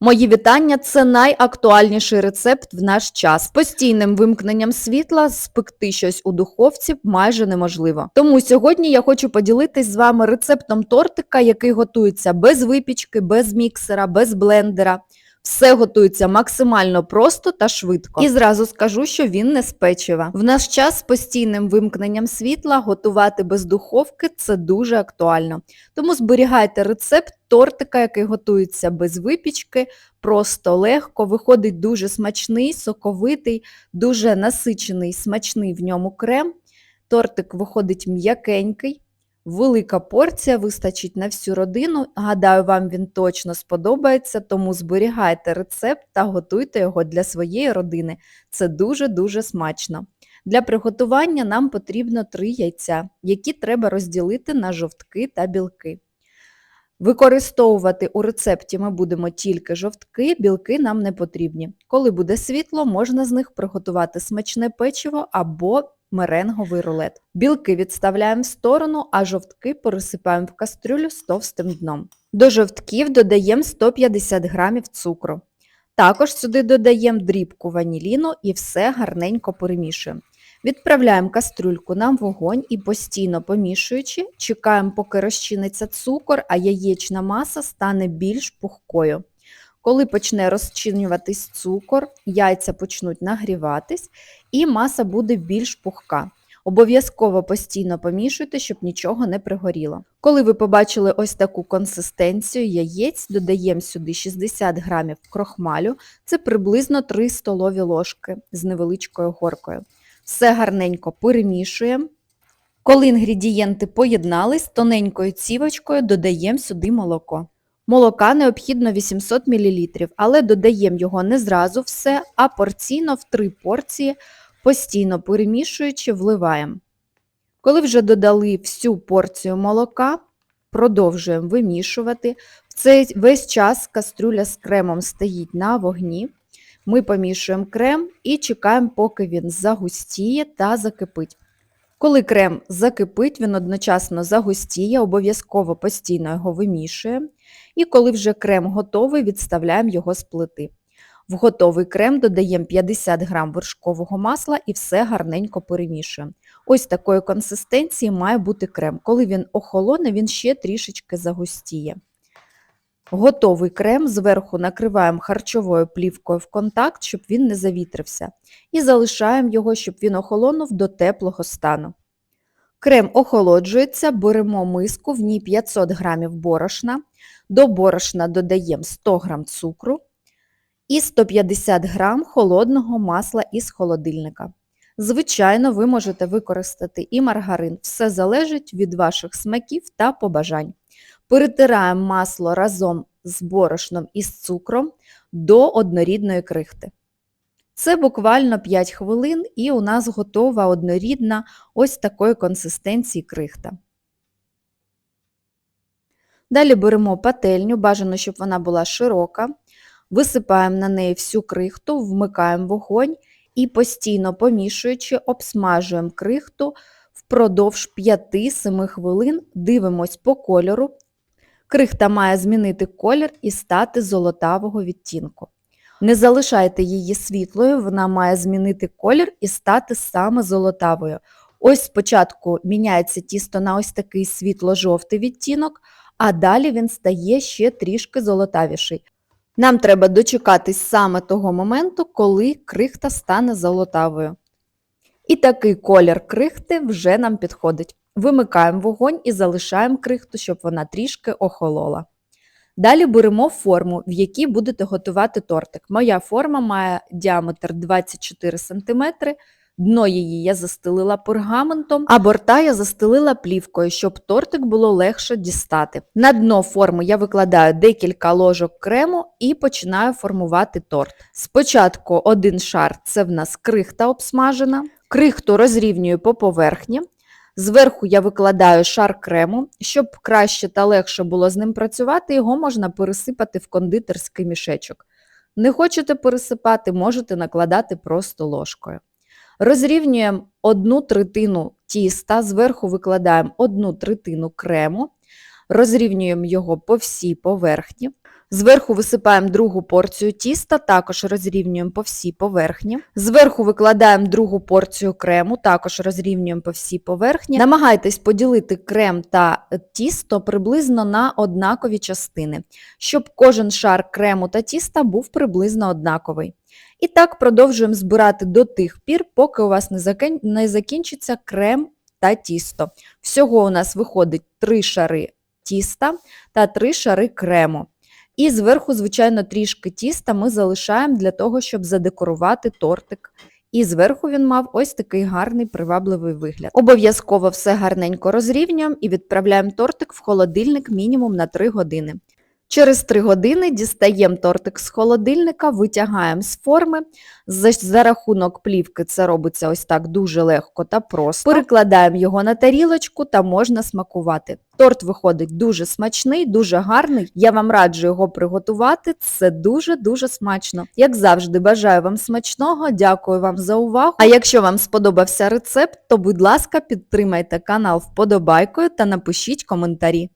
Мої вітання це найактуальніший рецепт в наш час. З постійним вимкненням світла спекти щось у духовці майже неможливо. Тому сьогодні я хочу поділитись з вами рецептом тортика, який готується без випічки, без міксера, без блендера. Все готується максимально просто та швидко. І зразу скажу, що він не з печива. В наш час з постійним вимкненням світла готувати без духовки це дуже актуально. Тому зберігайте рецепт тортика, який готується без випічки, просто легко, виходить дуже смачний, соковитий, дуже насичений, смачний в ньому крем. Тортик виходить м'якенький. Велика порція вистачить на всю родину. Гадаю, вам він точно сподобається, тому зберігайте рецепт та готуйте його для своєї родини. Це дуже-дуже смачно. Для приготування нам потрібно 3 яйця, які треба розділити на жовтки та білки. Використовувати у рецепті ми будемо тільки жовтки, білки нам не потрібні. Коли буде світло, можна з них приготувати смачне печиво або меренговий рулет. Білки відставляємо в сторону, а жовтки пересипаємо в кастрюлю з товстим дном. До жовтків додаємо 150 г цукру. Також сюди додаємо дрібку ваніліну і все гарненько перемішуємо. Відправляємо кастрюльку на вогонь і постійно помішуючи, чекаємо, поки розчиниться цукор, а яєчна маса стане більш пухкою. Коли почне розчинюватись цукор, яйця почнуть нагріватись і маса буде більш пухка. Обов'язково постійно помішуйте, щоб нічого не пригоріло. Коли ви побачили ось таку консистенцію яєць, додаємо сюди 60 грамів крохмалю, це приблизно 3 столові ложки з невеличкою горкою. Все гарненько перемішуємо. Коли інгредієнти поєднались, тоненькою цівочкою додаємо сюди молоко. Молока необхідно 800 мл, але додаємо його не зразу все, а порційно в 3 порції, постійно перемішуючи, вливаємо. Коли вже додали всю порцію молока, продовжуємо вимішувати. В цей весь час кастрюля з кремом стоїть на вогні. Ми помішуємо крем і чекаємо, поки він загустіє та закипить. Коли крем закипить, він одночасно загустіє, обов'язково постійно його вимішуємо. І коли вже крем готовий, відставляємо його з плити. В готовий крем додаємо 50 г вершкового масла і все гарненько перемішуємо. Ось такої консистенції має бути крем. Коли він охолоне, він ще трішечки загустіє. Готовий крем зверху накриваємо харчовою плівкою в контакт, щоб він не завітрився. І залишаємо його, щоб він охолонув до теплого стану. Крем охолоджується, беремо миску, в ній 500 г борошна, до борошна додаємо 100 г цукру і 150 г холодного масла із холодильника. Звичайно, ви можете використати і маргарин, все залежить від ваших смаків та побажань. Перетираємо масло разом з борошном і з цукром до однорідної крихти. Це буквально 5 хвилин і у нас готова однорідна ось такої консистенції крихта. Далі беремо пательню, бажано, щоб вона була широка, висипаємо на неї всю крихту, вмикаємо вогонь і постійно помішуючи, обсмажуємо крихту впродовж 5-7 хвилин, дивимось по кольору. Крихта має змінити колір і стати золотавого відтінку. Не залишайте її світлою, вона має змінити колір і стати саме золотавою. Ось спочатку міняється тісто на ось такий світло-жовтий відтінок, а далі він стає ще трішки золотавіший. Нам треба дочекатись саме того моменту, коли крихта стане золотавою. І такий колір крихти вже нам підходить. Вимикаємо вогонь і залишаємо крихту, щоб вона трішки охолола. Далі беремо форму, в якій будете готувати тортик. Моя форма має діаметр 24 см, дно її я застелила пергаментом, а борта я застелила плівкою, щоб тортик було легше дістати. На дно форми я викладаю декілька ложок крему і починаю формувати торт. Спочатку один шар це в нас крихта обсмажена, крихту розрівнюю по поверхні. Зверху я викладаю шар крему, щоб краще та легше було з ним працювати, його можна пересипати в кондитерський мішечок. Не хочете пересипати, можете накладати просто ложкою. Розрівнюємо одну третину тіста, зверху викладаємо одну третину крему, розрівнюємо його по всій поверхні. Зверху висипаємо другу порцію тіста, також розрівнюємо по всій поверхні. Зверху викладаємо другу порцію крему, також розрівнюємо по всій поверхні. Намагайтесь поділити крем та е, тісто приблизно на однакові частини, щоб кожен шар крему та тіста був приблизно однаковий. І так продовжуємо збирати до тих пір, поки у вас не закінчиться крем та тісто. Всього у нас виходить 3 шари тіста та 3 шари крему. І зверху, звичайно, трішки тіста ми залишаємо для того, щоб задекорувати тортик. І зверху він мав ось такий гарний привабливий вигляд. Обов'язково все гарненько розрівнюємо і відправляємо тортик в холодильник мінімум на 3 години. Через 3 години дістаємо тортик з холодильника, витягаємо з форми. За, за рахунок плівки це робиться ось так дуже легко та просто. Перекладаємо його на тарілочку та можна смакувати. Торт виходить дуже смачний, дуже гарний. Я вам раджу його приготувати. Це дуже-дуже смачно. Як завжди, бажаю вам смачного, дякую вам за увагу. А якщо вам сподобався рецепт, то будь ласка, підтримайте канал вподобайкою та напишіть коментарі.